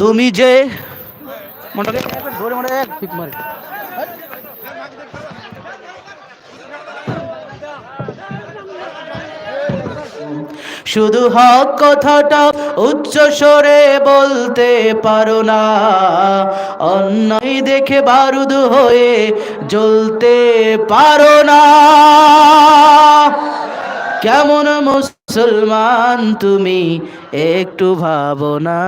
তুমি যে শুধু হক কথাটা উচ্চ স্বরে বলতে পারো না। অন্যায় দেখে বারুদ হয়ে জ্বলতে পারো না। কেমন মুসলমান তুমি একটু ভাবো না।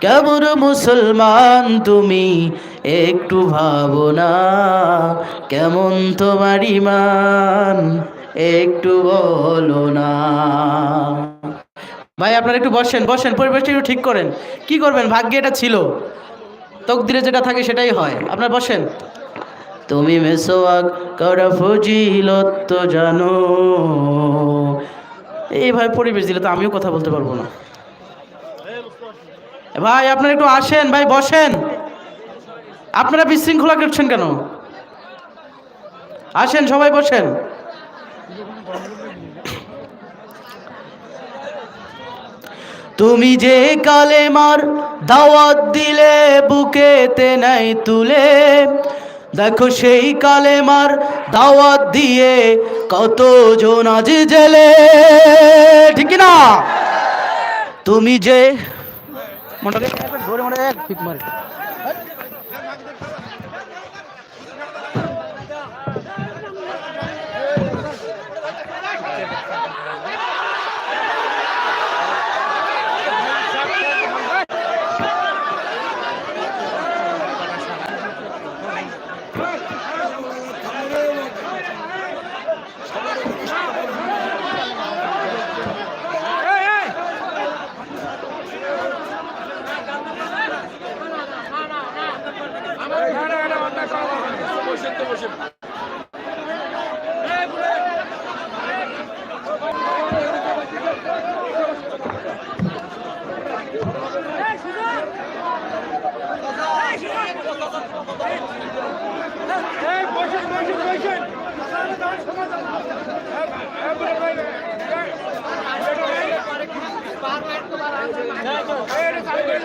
কেমন মুসলমান তুমি? একটু ভাবো না, কেমন তোমার ইমান একটু বলো না। ভাই, আপনারা একটু বসেন বসেন, পরিবেশটা একটু ঠিক করেন। কি করবেন? ভাগ্যে এটা ছিল। তকদিরে যেটা থাকে সেটাই হয়। আপনারা বসেন। তুমি মেসোয়াক করা ফজিলত, তো জানো। এইভাবে পরিবেশ দিলে তো আমিও কথা বলতে পারব না। ভাই, আপনারা একটু আসেন, ভাই, বসেন। আপনারা বিশৃঙ্খলা করছেন কেন? আসেন, সবাই বসেন। তুমি যে কালেমার দাওয়াত দিলে, বুকেতে নাই তুলে, দেখো সেই কালেমার দাওয়াত দিয়ে কত জন আজ জেলে। ঠিক না তুমি যে একবার ধরে মোটা এক ঠিক মারে করতে বসে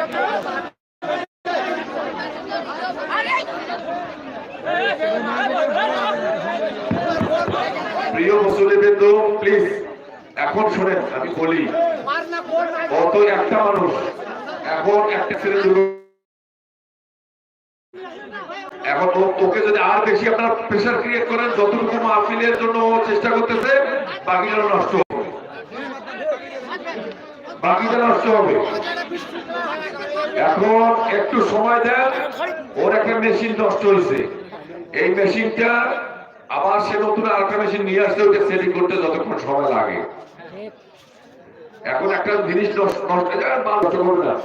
Thank you. প্লিজ এখন শোনেন, আমি বলি একটা মানুষ, এখন একটা ছেলে এখন যদি আর বেশি আপনারা প্রেশার ক্রিয়েট করেন, যতটুকু মাহফিলের জন্য চেষ্টা করতেছে বাকিটা নষ্ট হবে। বাকিটা নষ্ট হবে। এখন একটু সময় দেন, ওর একটা মেশিন নষ্ট হয়েছে। এই মেশিনটা আবার সে নতুন আরেকটা মেশিন নিয়ে আসতে ওকে সেটিং করতে যতক্ষণ সময় লাগে। এখন একটা জিনিস নষ্ট নষ্ট করবে না।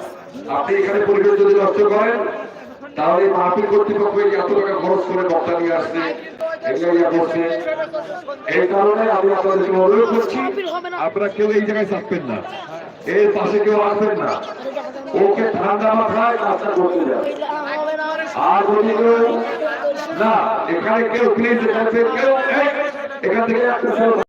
আপনি এখানে পরিবেশ যদি নষ্ট করেন, তাহলে মাহফিল কর্তৃপক্ষ এত টাকা খরচ করে বক্তা নিয়ে আসছে এই কারণে আমি আপনাদেরকে অনুরোধ করছি, আপনারা কেউ এই জায়গায় থাকবেন না। এর পাশে কেউ আসবেন না। ওকে ঠান্ডা মাথায় কাজটা করতে যান আর যদি কেউ না এখানে কেউ প্লিজ এখান থেকে কেউ এই, এখান থেকে একটা